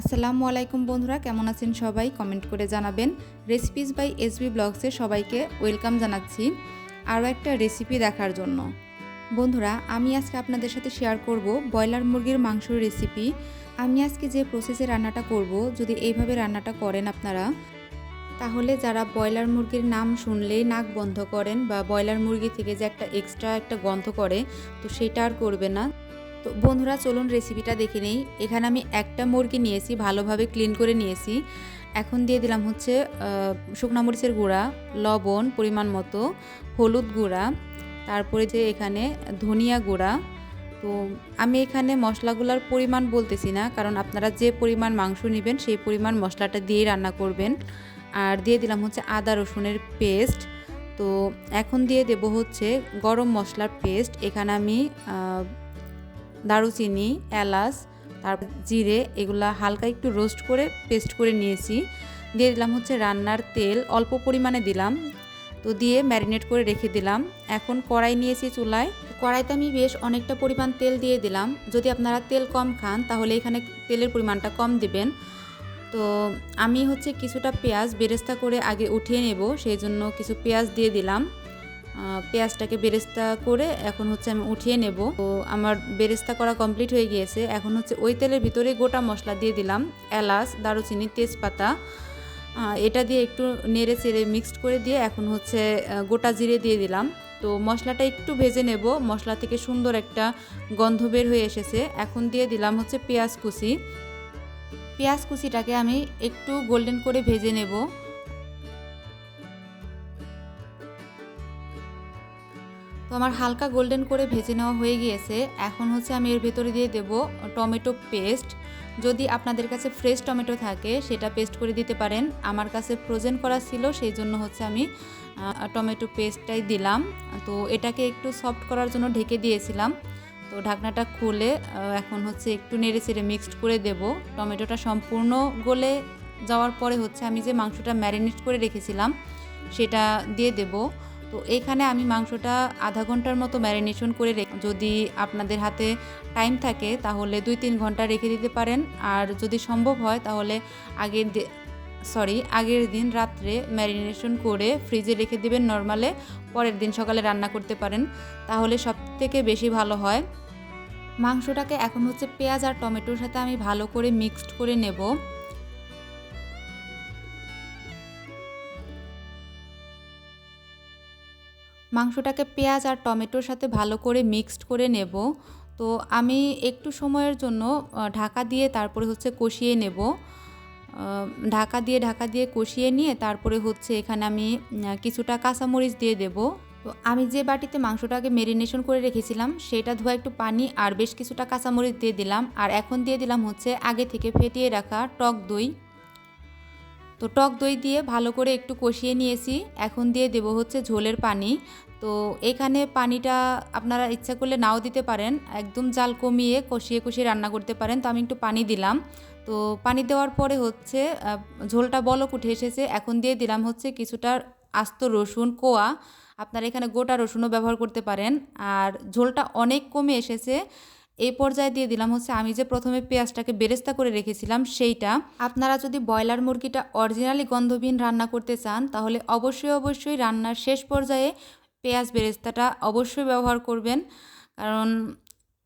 আসসালামু আলাইকুম বন্ধুরা, কেমন আছেন সবাই? কমেন্ট করে জানাবেন। রেসিপিস বাই এসবি ব্লগসে সবাইকে ওয়েলকাম জানাচ্ছি আরও একটা রেসিপি দেখার জন্য। বন্ধুরা, আমি আজকে আপনাদের সাথে শেয়ার করব ব্রয়লার মুরগির মাংসর রেসিপি আমি আজকে যে প্রসেসে রান্নাটা করব, যদি এইভাবে রান্নাটা করেন আপনারা, তাহলে যারা ব্রয়লার মুরগির নাম শুনলেই নাক বন্ধ করেন বা ব্রয়লার মুরগি থেকে যে একটা এক্সট্রা একটা গন্ধ করে, তো সেটা আর করবে না। তো বন্ধুরা, চলুন রেসিপিটা দেখে নেই। এখানে আমি একটা মুরগি নিয়েছি, ভালোভাবে ক্লিন করে নিয়েছি। এখন দিয়ে দিলাম হচ্ছে শুকনো মরিচের গুঁড়া, লবণ পরিমাণ মতো, হলুদ গুঁড়া, তারপরে যে এখানে ধনিয়া গুঁড়া। তো আমি এখানে মশলাগুলোর পরিমাণ বলতেছি না, কারণ আপনারা যে পরিমাণ মাংস নেবেন, সেই পরিমাণ মশলাটা দিয়ে রান্না করবেন। আর দিয়ে দিলাম হচ্ছে আদা রসুনের পেস্ট। তো এখন দিয়ে দেব হচ্ছে গরম মশলার পেস্ট। এখানে আমি দারুচিনি, এলাচ, তারপর জিরে, এগুলা হালকা একটু রোস্ট করে পেস্ট করে নিয়েছি। দিয়ে দিলাম হচ্ছে রান্নার তেল, অল্প পরিমাণে দিলাম। তো দিয়ে ম্যারিনেট করে রেখে দিলাম। এখন কড়াই নিয়েছি চুলায়। কড়াইতে আমি বেশ অনেকটা পরিমাণ তেল দিয়ে দিলাম। যদি আপনারা তেল কম খান, তাহলে এখানে তেলের পরিমাণটা কম দিবেন। তো আমি হচ্ছে কিছুটা পেঁয়াজ বেরেস্তা করে আগে উঠিয়ে নেব, সেই জন্য কিছু পেঁয়াজ দিয়ে দিলাম। পেঁয়াজটাকে বেরেস্তা করে এখন হচ্ছে আমি উঠিয়ে নেব। তো আমার বেরেস্তা করা কমপ্লিট হয়ে গিয়েছে। এখন হচ্ছে ওই তেলের ভিতরে গোটা মশলা দিয়ে দিলাম। এলাচ, দারুচিনি, তেজপাতা এটা দিয়ে একটু নেড়ে চেড়ে মিক্সড করে দিয়ে এখন হচ্ছে গোটা জিরে দিয়ে দিলাম। তো মশলাটা একটু ভেজে নেব। মশলা থেকে সুন্দর একটা গন্ধ বের হয়ে এসেছে। এখন দিয়ে দিলাম হচ্ছে পেঁয়াজ কুচি। পেঁয়াজ কুচিটাকে আমি একটু গোল্ডেন করে ভেজে নেব। আমার হালকা গোল্ডেন করে ভেজে নেওয়া হয়ে গিয়েছে। এখন হচ্ছে আমি এর ভেতরে দিয়ে দেব টমেটো পেস্ট। যদি আপনাদের কাছে ফ্রেশ টমেটো থাকে, সেটা পেস্ট করে দিতে পারেন। আমার কাছে ফ্রোজেন করা ছিল, সেই জন্য হচ্ছে আমি টমেটো পেস্টটাই দিলাম। তো এটাকে একটু সফট করার জন্য ঢেকে দিয়েছিলাম। তো ঢাকনাটা খুলে এখন হচ্ছে একটু নেড়ে চেড়ে মিক্সড করে দেব। টমেটোটা সম্পূর্ণ গলে যাওয়ার পরে হচ্ছে আমি যে মাংসটা ম্যারিনেট করে রেখেছিলাম, সেটা দিয়ে দেবো। তো এখানে আমি মাংসটা আধা ঘণ্টার মতো ম্যারিনেশন করে যদি আপনাদের হাতে টাইম থাকে, তাহলে দুই তিন ঘণ্টা রেখে দিতে পারেন। আর যদি সম্ভব হয়, তাহলে আগের সরি আগের দিন রাত্রে ম্যারিনেশন করে ফ্রিজে রেখে দেবেন নর্মালে। পরের দিন সকালে রান্না করতে পারেন। তাহলে সব থেকে বেশি ভালো হয়। মাংসটাকে এখন হচ্ছে পেঁয়াজ আর টমেটোর সাথে আমি ভালো করে মিক্সড করে নেব। মাংসটাকে পেঁয়াজ আর টমেটোর সাথে ভালো করে মিক্সড করে নেব। তো আমি একটু সময়ের জন্য ঢাকা দিয়ে তারপরে হচ্ছে কষিয়ে নেব। ঢাকা দিয়ে ঢাকা দিয়ে কষিয়ে নিয়ে তারপরে হচ্ছে এখানে আমি কিছুটা কাঁচামরিচ দিয়ে দেব। তো আমি যে বাটিতে মাংসটাকে মেরিনেশন করে রেখেছিলাম, সেটা ধোয়া একটু পানি আর বেশ কিছুটা কাঁচামরিচ দিয়ে দিলাম। আর এখন দিয়ে দিলাম হচ্ছে আগে থেকে ফেটিয়ে রাখা টক দই। তো টক দই দিয়ে ভালো করে একটু কষিয়ে নিয়েছি। এখন দিয়ে দেব হচ্ছে ঝোলের পানি। তো এখানে পানিটা আপনারা ইচ্ছা করলে নাও দিতে পারেন। একদম জাল কমিয়ে কষিয়ে কষিয়ে রান্না করতে পারেন। তো আমি একটু পানি দিলাম। তো পানি দেওয়ার পরে হচ্ছে ঝোলটা বলক উঠে এসেছে। এখন দিয়ে দিলাম হচ্ছে কিছুটা আস্ত রসুন, কোয়া। আপনারা এখানে গোটা রসুনও ব্যবহার করতে পারেন। আর ঝোলটা অনেক কমে এসেছে। এই পর্যায়ে দিয়ে দিলাম হচ্ছে আমি যে প্রথমে পেঁয়াজটাকে বেরেস্তা করে রেখেছিলাম সেইটা। আপনারা যদি ব্রয়লার মুরগিটা অরিজিনালি গন্ধবিহীন রান্না করতে চান, তাহলে অবশ্যই অবশ্যই রান্নার শেষ পর্যায়ে পেঁয়াজ বেরেস্তাটা অবশ্যই ব্যবহার করবেন। কারণ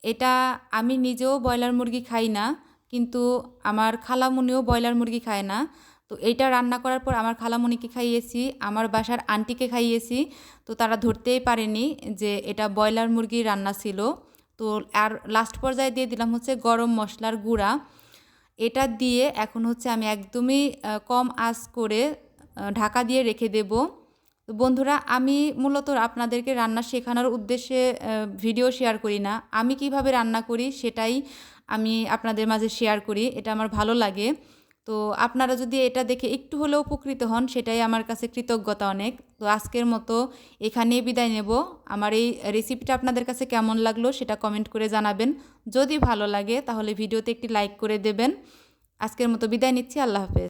এটা আমি নিজেও ব্রয়লার মুরগি খাই না, কিন্তু আমার খালামুনিও ব্রয়লার মুরগি খায় না। তো এইটা রান্না করার পর আমার খালামুনিকে খাইয়েছি, আমার বাসার আন্টিকে খাইয়েছি। তো তারা ধরতেই পারেনি যে এটা ব্রয়লার মুরগির রান্না ছিল। তো আর লাস্ট পর্যায়ে দিয়ে দিলাম হচ্ছে গরম মশলার গুঁড়া। এটা দিয়ে এখন হচ্ছে আমি একদমই কম আঁচ করে ঢাকা দিয়ে রেখে দেব। তো বন্ধুরা, আমি মূলত আপনাদেরকে রান্না শেখানোর উদ্দেশ্যে ভিডিও শেয়ার করি না। আমি কীভাবে রান্না করি সেটাই আমি আপনাদের মাঝে শেয়ার করি। এটা আমার ভালো লাগে। তো আপনারা যদি এটা দেখে একটু হলেও উপকৃত হন, সেটাই আমার কাছে কৃতজ্ঞতা অনেক। তো আজকের মতো এখানেই বিদায় নেব। আমার এই রেসিপিটা আপনাদের কাছে কেমন লাগল সেটা কমেন্ট করে জানাবেন। যদি ভালো লাগে তাহলে ভিডিওতে একটি লাইক করে দেবেন। আজকের মতো বিদায় নিচ্ছি। আল্লাহ হাফেজ।